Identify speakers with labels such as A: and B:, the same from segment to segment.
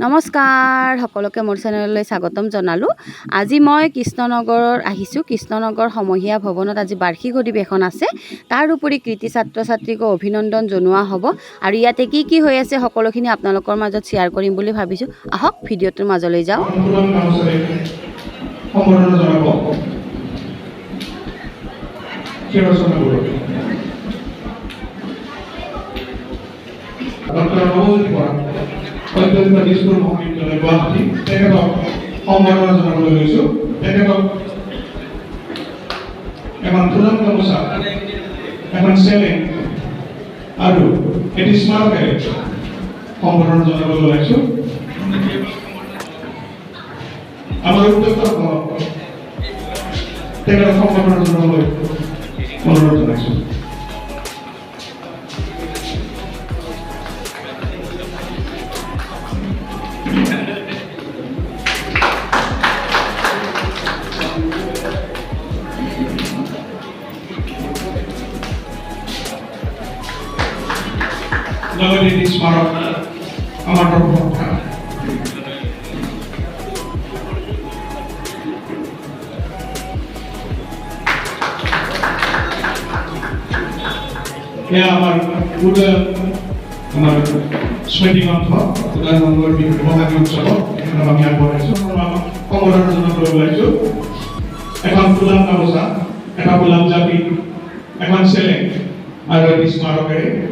A: নমস্কাৰ, সকলোকে মোৰ চেনেললৈ স্বাগতম জনালোঁ। আজি মই কৃষ্ণনগৰৰ আহিছোঁ। কৃষ্ণনগৰ সমূহীয়া ভৱনত আজি বাৰ্ষিক অধিৱেশন আছে। তাৰ উপৰি কৃতি ছাত্ৰ ছাত্ৰীকো অভিনন্দন জনোৱা হ'ব। আৰু ইয়াতে কি কি হৈ আছে সকলোখিনি আপোনালোকৰ মাজত শ্বেয়াৰ কৰিম বুলি ভাবিছোঁ। আহক, ভিডিঅ'টোৰ মাজলৈ যাওঁ।
B: সম্বৰ্ধনা জনাব। অত্যন্ত দিছপুৰ মহাবিদ্যালয় গুৱাহাটী তেখেতক সম্বৰ্ধনা জনাবলৈ লৈছোঁ তেখেতক এখন ফুলাম গামোচা এখন চেলেং আৰু এটি স্মাৰকেৰে সম্বৰ্ধনা জনাবলৈ ওলাইছোঁ আমার উদ্যোক্তাসকলক তেখেতক সম্বৰ্ধনা জনাবলৈ অনুৰোধ জনাইছোঁ এটি স্মাৰক আমাৰ তৰফৰ পৰা উদয় আমি আগবঢ়াইছোঁ সম্বৰ্ধনা জনাবলৈ এখন ফুলাম এটা ফুলাম জাপি এখন চেলেং আৰু এটি স্মাৰকেৰে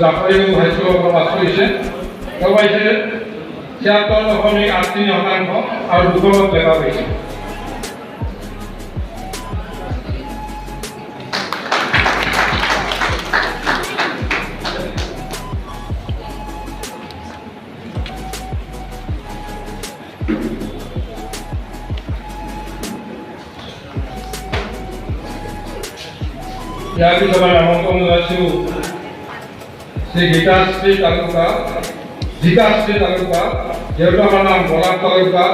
C: তেওঁ জাকৰি হাইস্কুলৰ পৰা পাছ কৰিছে তেওঁ পাইছে ছিয়াত্তৰ দশমিক আঠ তিনি শতাংশ আৰু দুখনত লেখা পাইছে ইয়াৰ পিছত আমি আমন্ত্ৰণ জনাইছোঁ গীতাশ্ৰী তালুকা জিতাশ্ৰী তালুকা দেউতাকৰ নাম বলাক তালুকা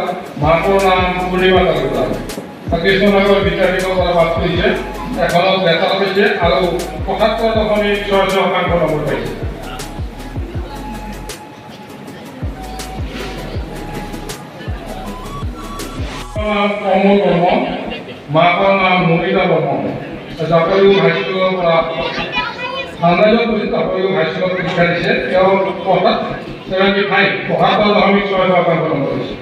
C: মাকৰ নাম পূৰ্ণিমা তালুকা। কৃষ্ণনগৰ বিদ্যাপীঠৰ পৰা পাছ কৰিছে এখনত লেটাৰ পাইছে আৰু পঁচাত্তৰ দশমিক ছয় শতাংশ কমল বৰ্মন মাকৰ নাম মমিতা বৰ্মন জাকৰি হাইস্কুলৰ পৰা মানুহজন বুলি সকলো ভাষ্যক শিক্ষা দিছে। তেওঁ পঢ়াত ছেভেণ্টি ফাইভ পঢ়া পাল দশমিক ছয় ছয় পাৰ্ম কৰিছে।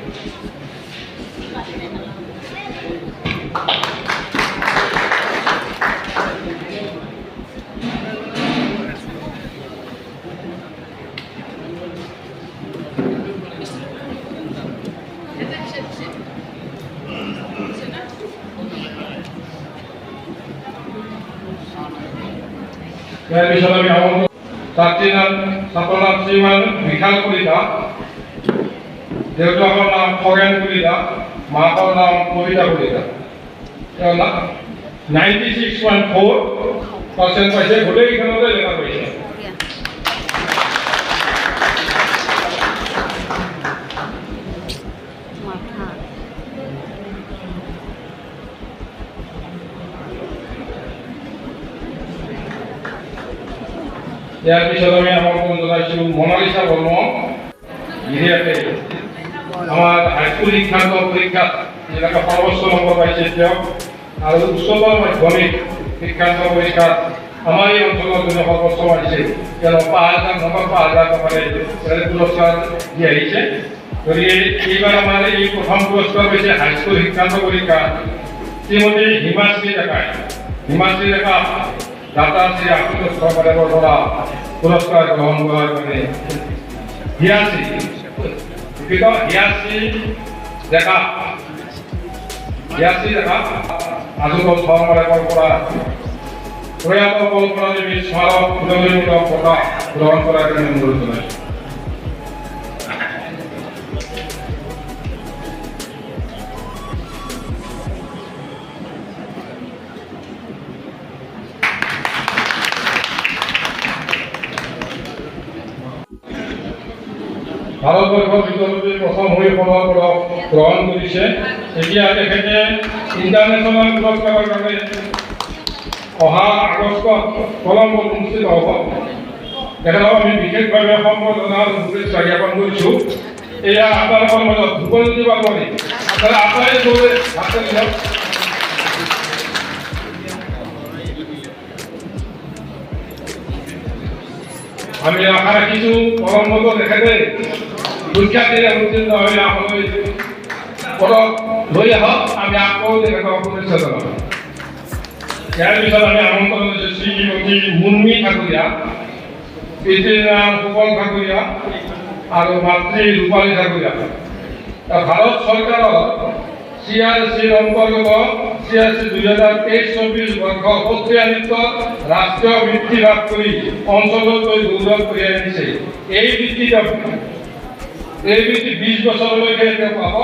C: ইয়াৰ পিছত আমি ছাত্ৰীনাথ ছাত্ৰনাথ শ্ৰীমান বিশাল দেউতাকৰ নাম খগেন কলিতা মাকৰ নাম Kabita Kalita ninety six point four percent পাইছে গোটেইকেইখনতে লেখা পাইছে ইয়াৰ পিছত আমি আমন্ত্ৰণ জনাইছোঁ মনালিছা বৰ্মন গিৰিয়াকে আমাৰ হাইস্কুল শিক্ষান্ত পৰীক্ষাত যিবিলাকে সৰ্বোচ্চ নম্বৰ পাইছে তেওঁ আৰু উচ্চতৰ মাধ্যমিক শিক্ষান্ত পৰীক্ষাত আমাৰ এই অঞ্চলৰ যোনে সৰ্বোচ্চ মাৰিছে তেওঁ পাহাৰজান ধৰ্মৰ পাহাৰজান টকাৰে পুৰস্কাৰ দি আহিছে গতিকে এইবাৰ আমাৰ এই প্ৰথম পুৰস্কাৰ হৈছে হাইস্কুল শিক্ষান্ত পৰীক্ষা শ্ৰীমতী হিমাশ্ৰী ডেকাই হিমাশ্ৰী ডেকা দাতা শ্ৰী সরকারের চৰকাৰৰ পৰা পুৰস্কাৰ গ্ৰহণ কৰাৰ কাৰণে হিয়াশ্ৰী দুঃখিত দেখা হিয়াশ্ৰী ডেকা আশুতোষ চৰকাৰৰ পৰা প্রয়াত কল্পনাদেবী স্মারক উদয়মূলক কথা গ্রহণ করার জন্য অনুরোধ জানাই। গ্ৰহণ কৰিছে। এতিয়া তেখেতে ইণ্টাৰনেশ্যনেল অহা আগষ্টত কলম্বত অনুষ্ঠিত হ'ব। তেখেতক আমি বিশেষভাৱে সম্বৰ্ধনা কৰিছোঁ। এয়া আপোনালোকৰ মাজত আপোনালোকে আটাই গৌৰে হাতে দিয়ক। আমি আশা ৰাখিছোঁ কলম্বতো তেখেতে সুখ্যাতিৰে উত্তীৰ্ণ হৈ আহলৈ পদক লৈ আহক আমি আকৌ তেখেতক শুভেচ্ছা জনাওঁ ইয়াৰ পিছত আমি আমন্ত্ৰণ কৰিছোঁ শ্ৰীমতী মুন্মী ঠাকুৰীয়া পিতৃৰ নাম সুবল ঠাকুৰীয়া আৰু মাতৃ ৰূপালী ঠাকুৰীয়া তা ভাৰত চৰকাৰৰ চি আৰ চিৰ অন্তৰ্গত চি আৰ চি দুহেজাৰ তেইছ চৌবিছ বৰ্ষ সত্ৰীয়া নৃত্যত বৃত্তি লাভ কৰি অঞ্চললৈ কঢ়িয়াই আনিছে এই বৃত্তি এই বৃত্তি বিছ বছৰলৈকে তেওঁ পাব।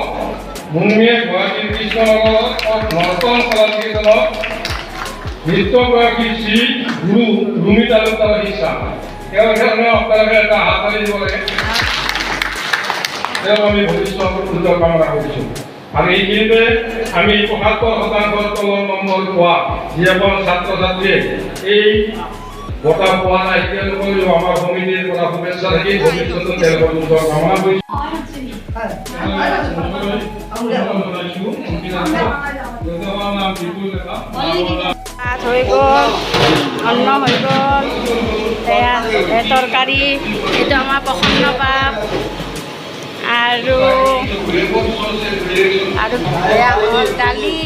C: মুন্মীয়ে গুৱাহাটীৰ কৃষ্ণনগৰত নৰ্তন কলাকীৰ্তনত নৃত্যগৰাকী শ্ৰী গুৰু ভূমি তালুকদাৰ ইচ্ছা তেওঁৰ কাৰণে আপোনালোকে এটা হাত তালি দিব লাগে তেওঁক আমি ভৱিষ্যত সুন্দৰ কামনা কৰিছোঁ আৰু এইখিনিতে আমি পঁচাত্তৰ শতাংশৰ তলৰ নম্বৰ পোৱা যিসকল ছাত্ৰ ছাত্ৰীয়ে এই বঁটা পোৱা নাই তেওঁলোকলৈও আমাৰ সমিতিৰ পৰা শুভেচ্ছা থাকি ভৱিষ্যতত তেওঁলোকৰ সুন্দৰ কামনা কৰিছোঁ নাম বিপুল ডেকা
A: ভাত হৈ গ'ল অন্ন হৈ গ'ল এয়া এ তৰকাৰী এইটো আমাৰ প্ৰসন্ন পাপ আৰু আৰু এয়া হ'ল দালি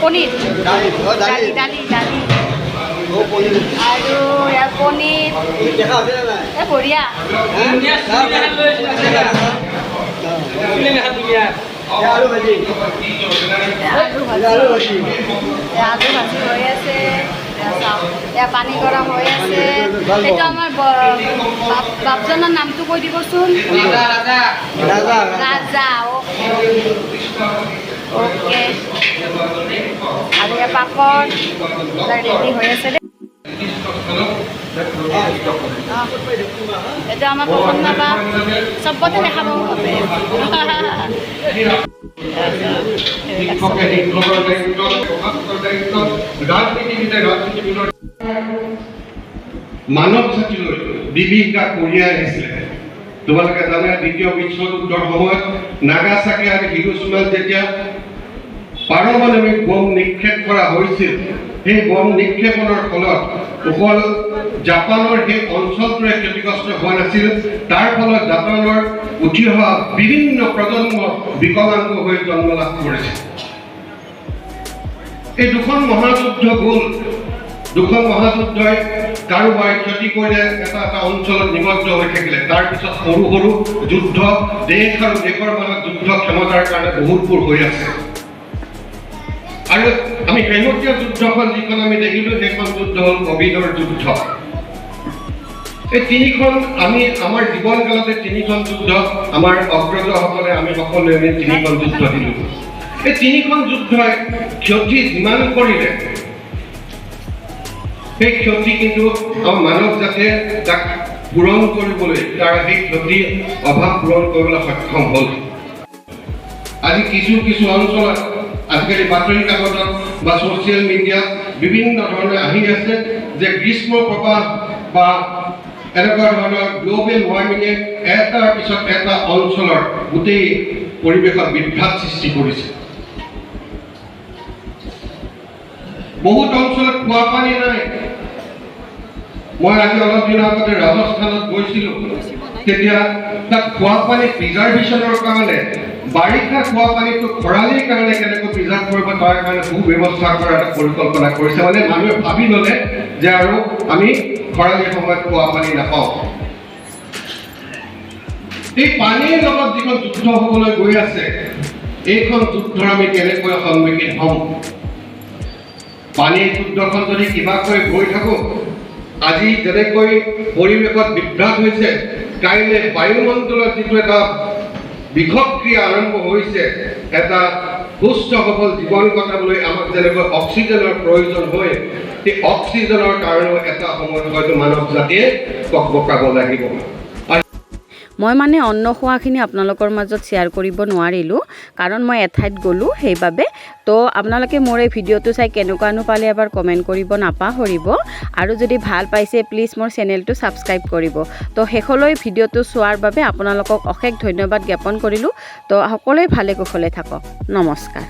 A: পনীৰ দালি দালি দালি আৰু ইয়াৰ পনীৰ। এ বঢ়িয়া। আলু ভাজি আলু ভাজি হৈ আছে এয়া পানী গৰম হৈ আছে। এইটো আমাৰ বাপজনৰ নামটো কৈ দিবচোন। ৰাজা অ'কে অ'কে আৰু এয়া পাপৰ ৰেডি হৈ আছে দেই অঁ এইটো আমাৰ প্ৰসন্ন বা চবতে দেখা পাব বাবে
D: প্ৰশাসকৰ দায়িত্ব ৰাজনীতিবিদে ৰাজনীতিবিদৰ মানৱ জাতিলৈ বিভীষিকা কঢ়িয়াই আহিছিলে। তোমালোকে জানে দ্বিতীয় বিশ্বযুদ্ধৰ সময়ত নাগাচাকি আৰু হিৰোচিমাত যেতিয়া পাৰমাণৱিক বম নিক্ষেপ কৰা হৈছিল। সেই বম নিক্ষেপণৰ ফলত অকল জাপানৰ সেই অঞ্চলটোৱে ক্ষতিগ্ৰস্ত হোৱা নাছিল। তাৰ ফলত জাপানৰ উঠি অহা বিভিন্ন প্ৰজন্ম বিকলাংগ হৈ জন্ম লাভ কৰিছে। এই দুখন মহাযুদ্ধ গ'ল দুখন মহাযুদ্ধই কাৰোবাৰ ক্ষতি কৰিলে এটা এটা অঞ্চলত নিমগ্ন হৈ থাকিলে। তাৰপিছত সৰু সৰু যুদ্ধ, দেশ আৰু দেশৰ মাজত যুদ্ধ ক্ষমতাৰ কাৰণে বহুতবোৰ হৈ আছে। আৰু আমি শেহতীয়া যুদ্ধখন যিখন আমি দেখিলো, সেইখন যুদ্ধ হ'ল কভিডৰ যুদ্ধ। এই তিনিখন আমি, আমাৰ জীৱন কালতে তিনিখন যুদ্ধ, আমাৰ অগ্ৰজসকলে, আমি সকলোৱে আমি তিনিখন যুদ্ধ দিলো। এই তিনিখন যুদ্ধই ক্ষতি যিমান কৰিলে, সেই ক্ষতি কিন্তু আমাৰ মানৱ জাতিয়ে তাক পূৰণ কৰিবলৈ, তাৰ সেই ক্ষতি, অভাৱ পূৰণ কৰিবলৈ সক্ষম হ'ল। আজি কিছু কিছু অঞ্চলত আজিকালি বাতৰি কাকতত বা ছ'চিয়েল মিডিয়াত বিভিন্ন ধৰণে আহি আছে যে গ্ৰীষ্ম প্ৰবাহ বা এনেকুৱা ধৰণৰ গ্ল'বেল ৱাৰ্মিঙে এটাৰ পিছত এটা অঞ্চলৰ গোটেই পৰিৱেশত বিভ্ৰাট সৃষ্টি কৰিছে। বহুত অঞ্চলত খোৱা পানী নাই। মই আজি অলপ দিনৰ আগতে ৰাজস্থানত গৈছিলোঁ। তেতিয়া তাত খোৱা পানী প্ৰিজাৰ্ভেশ্যনৰ কাৰণে বাৰিষা খোৱা পানীটো খৰালিৰ কাৰণে কেনেকৈ প্ৰিজাৰ্ভ কৰিব তাৰ কাৰণে সুব্যৱস্থা কৰাৰ এটা পৰিকল্পনা কৰিছে মানে মানুহে ভাবি ল'লে যে আৰু আমি খৰালিৰ সময়ত খোৱা পানী নাপাওঁ। এই পানীৰ লগত যিখন যুদ্ধ হ'বলৈ গৈ আছে, এইখন যুদ্ধৰ আমি কেনেকৈ সন্মুখীন হ'ম? পানীৰ যুদ্ধখন যদি কিবাকৈ গৈ থাকোঁ, আজি যেনেকৈ পৰিৱেশত বিভ্ৰাট হৈছে, কাইলৈ বায়ুমণ্ডলত যিটো এটা বিষক্ৰিয়া আৰম্ভ হৈছে। এটা সুস্থ সবল জীৱন কটাবলৈ আমাক যেনেকৈ অক্সিজেনৰ প্ৰয়োজন হয় সেই অক্সিজেনৰ কাৰণেও এটা সময়ত হয়তো মানৱ জাতিয়ে ককবকাব লাগিব।
A: মই মানে অন্ন খোৱাখিনি আপোনালোকৰ মাজত শ্বেয়াৰ কৰিব নোৱাৰিলোঁ, কাৰণ মই এঠাইত গ'লোঁ সেইবাবে। তো আপোনালোকে মোৰ এই ভিডিঅ'টো চাই কেনেকুৱানো পালে এবাৰ কমেণ্ট কৰিব নাপাহৰিব। আৰু যদি ভালো পাইছে প্লিজ মোৰ চেনেলটো ছাবস্ক্ৰাইব কৰিব। তো শেষলৈ ভিডিঅ'টো চোৱাৰ বাবে আপোনালোকক অশেষ ধন্যবাদ জ্ঞাপন কৰিলোঁ। তো সকলোৱে ভালে কুশলে থাকক। নমস্কাৰ।